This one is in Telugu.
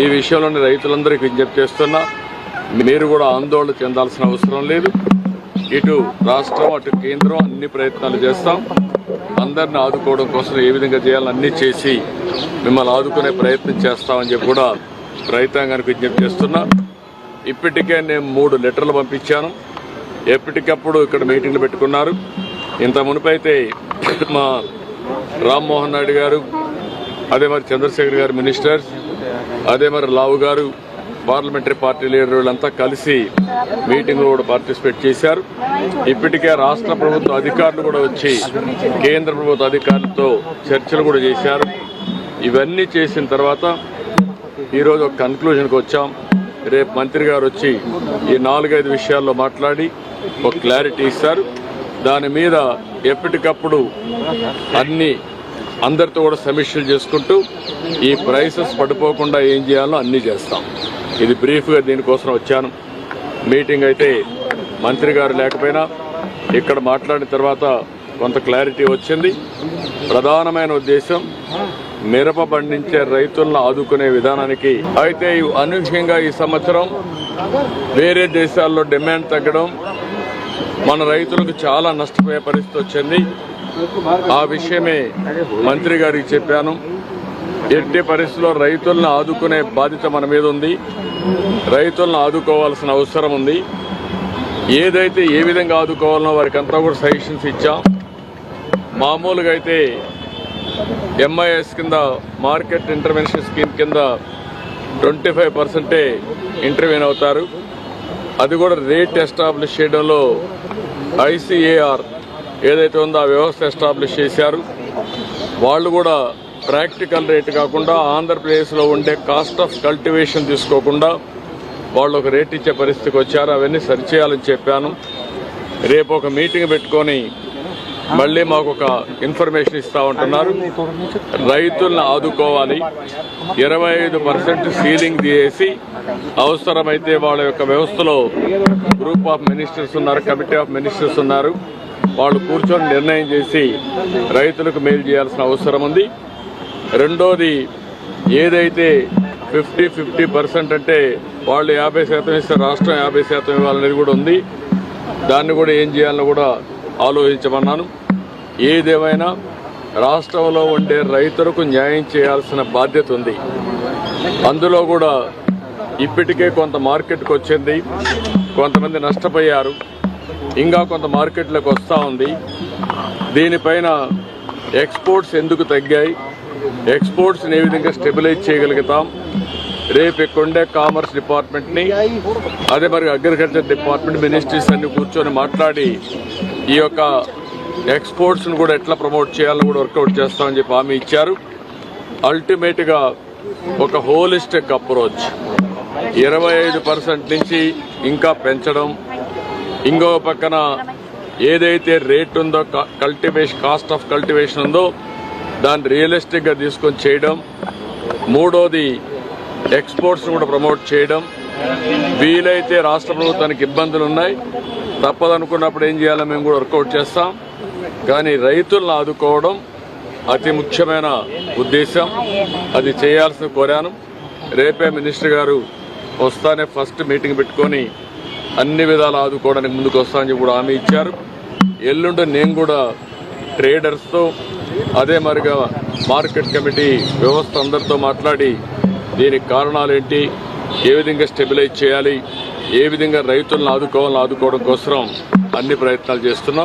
ఈ విషయంలోని రైతులందరికీ విజ్ఞప్తి చేస్తున్నా మీరు కూడా ఆందోళన చెందాల్సిన అవసరం లేదు. ఇటు రాష్ట్రం అటు కేంద్రం అన్ని ప్రయత్నాలు చేస్తాం. అందరిని ఆదుకోవడం కోసం ఏ విధంగా చేయాలని అన్ని చేసి మిమ్మల్ని ఆదుకునే ప్రయత్నం చేస్తామని చెప్పి కూడా రైతాంగానికి విజ్ఞప్తి చేస్తున్నా. ఇప్పటికే నేను మూడు లెటర్లు పంపించాను. ఎప్పటికప్పుడు ఇక్కడ మీటింగ్లు పెట్టుకున్నారు. ఇంత మునుపైతే మా రామ్మోహన్ నాయుడు గారు అదే మరి చంద్రశేఖర్ గారు మినిస్టర్స్ అదే మరి లావు గారు పార్లమెంటరీ పార్టీ లీడర్ వీళ్ళంతా కలిసి మీటింగ్లో కూడా పార్టిసిపేట్ చేశారు. ఇప్పటికే రాష్ట్ర ప్రభుత్వ అధికారులు కూడా వచ్చి కేంద్ర ప్రభుత్వ అధికారులతో చర్చలు కూడా చేశారు. ఇవన్నీ చేసిన తర్వాత ఈరోజు ఒక కన్క్లూజన్కి వచ్చాం. రేపు మంత్రి గారు వచ్చి ఈ నాలుగైదు విషయాల్లో మాట్లాడి ఒక క్లారిటీ ఇస్తారు. దాని మీద ఎప్పటికప్పుడు అన్ని అందరితో కూడా సమీక్షలు చేసుకుంటూ ఈ ప్రైసెస్ పడిపోకుండా ఏం చేయాలో అన్నీ చేస్తాం. ఇది బ్రీఫ్గా దీనికోసం వచ్చాను. మీటింగ్ అయితే మంత్రి గారు లేకపోయినా ఇక్కడ మాట్లాడిన తర్వాత కొంత క్లారిటీ వచ్చింది. ప్రధానమైన ఉద్దేశం మిరప పండించే రైతులను ఆదుకునే విధానానికి. అయితే అనూహ్యంగా ఈ సంవత్సరం వేరే దేశాల్లో డిమాండ్ తగ్గడం మన రైతులకు చాలా నష్టపోయే పరిస్థితి వచ్చింది. ఆ విషయమే మంత్రి గారికి చెప్పాను. ఎట్టి పరిస్థితుల్లో రైతులను ఆదుకునే బాధ్యత మన మీద ఉంది. రైతులను ఆదుకోవాల్సిన అవసరం ఉంది. ఏదైతే ఏ విధంగా ఆదుకోవాలనో వారికి అంతా కూడా సజెషన్స్ ఇచ్చాం. మామూలుగా అయితే ఎంఐఎస్ కింద మార్కెట్ ఇంటర్వెన్షన్ స్కీమ్ కింద ట్వంటీ ఫైవ్ పర్సెంటే ఇంటర్వ్యూన్ అవుతారు. అది కూడా రేట్ ఎస్టాబ్లిష్ చేయడంలో ఐసీఏఆర్ ఏదైతే ఉందో ఆ వ్యవస్థ ఎస్టాబ్లిష్ చేశారు వాళ్ళు కూడా ప్రాక్టికల్ రేట్ కాకుండా ఆంధ్రప్రదేశ్లో ఉండే కాస్ట్ ఆఫ్ కల్టివేషన్ తీసుకోకుండా వాళ్ళు ఒక రేట్ ఇచ్చే పరిస్థితికి వచ్చారు. అవన్నీ సరిచేయాలని చెప్పాను. రేపు ఒక మీటింగ్ పెట్టుకొని మళ్ళీ మాకు ఒక ఇన్ఫర్మేషన్ ఇస్తా ఉంటున్నారు. రైతులను ఆదుకోవాలి. ఇరవై ఐదు పర్సెంట్ సీలింగ్ తీసేసి అవసరమైతే వాళ్ళ యొక్క వ్యవస్థలో గ్రూప్ ఆఫ్ మినిస్టర్స్ ఉన్నారు కమిటీ ఆఫ్ మినిస్టర్స్ ఉన్నారు. వాళ్ళు కూర్చొని నిర్ణయం చేసి రైతులకు మేలు చేయాల్సిన అవసరం ఉంది. రెండోది ఏదైతే ఫిఫ్టీ ఫిఫ్టీ పర్సెంట్ అంటే వాళ్ళు యాభై శాతం ఇస్తే రాష్ట్రం యాభై శాతం ఇవ్వాలనేది కూడా ఉంది. దాన్ని కూడా ఏం చేయాలని కూడా ఆలోచించమన్నాను. ఏదేమైనా రాష్ట్రంలో ఉండే రైతులకు న్యాయం చేయాల్సిన బాధ్యత ఉంది. అందులో కూడా ఇప్పటికే కొంత మార్కెట్కి వచ్చింది. కొంతమంది నష్టపోయారు. ఇంకా కొంత మార్కెట్లోకి వస్తూ ఉంది. దీనిపైన ఎక్స్పోర్ట్స్ ఎందుకు తగ్గాయి? ఎక్స్పోర్ట్స్ని ఏ విధంగా స్టెబిలైజ్ చేయగలుగుతాం? రేపు ఇక్కడుండే కామర్స్ డిపార్ట్మెంట్ని అదే మరి అగ్రికల్చర్ డిపార్ట్మెంట్ మినిస్ట్రీస్ అన్ని కూర్చొని మాట్లాడి ఈ యొక్క ఎక్స్పోర్ట్స్ను కూడా ఎట్లా ప్రమోట్ చేయాలని కూడా వర్కౌట్ చేస్తామని చెప్పి హామీ ఇచ్చారు. అల్టిమేట్గా ఒక హోలిస్టిక్ అప్రోచ్. ఇరవై ఐదు పర్సెంట్ నుంచి ఇంకా పెంచడం ఇంకో పక్కన ఏదైతే రేట్ ఉందో కల్టివేషన్ కాస్ట్ ఆఫ్ కల్టివేషన్ ఉందో దాన్ని రియలిస్టిక్గా తీసుకొని చేయడం. మూడోది ఎక్స్పోర్ట్స్ కూడా ప్రమోట్ చేయడం. వీలైతే రాష్ట్ర ప్రభుత్వానికి ఇబ్బందులు ఉన్నాయి. తప్పదనుకున్నప్పుడు ఏం చేయాలో మేము కూడా వర్కౌట్ చేస్తాం. కానీ రైతులను ఆదుకోవడం అతి ముఖ్యమైన ఉద్దేశం. అది చేయాల్సిన కోరాను. రేపే మినిస్టర్ గారు వస్తానే ఫస్ట్ మీటింగ్ పెట్టుకొని అన్ని విధాలు ఆదుకోవడానికి ముందుకు వస్తామని చెప్పి కూడా హామీ ఇచ్చారు. ఎల్లుండి నేను కూడా ట్రేడర్స్తో అదే మరిగా మార్కెట్ కమిటీ వ్యవస్థ అందరితో మాట్లాడి దీనికి కారణాలు ఏంటి ఏ విధంగా స్టెబిలైజ్ చేయాలి ఏ విధంగా రైతులను ఆదుకోవాలని ఆదుకోవడం కోసం అన్ని ప్రయత్నాలు చేస్తున్నాం.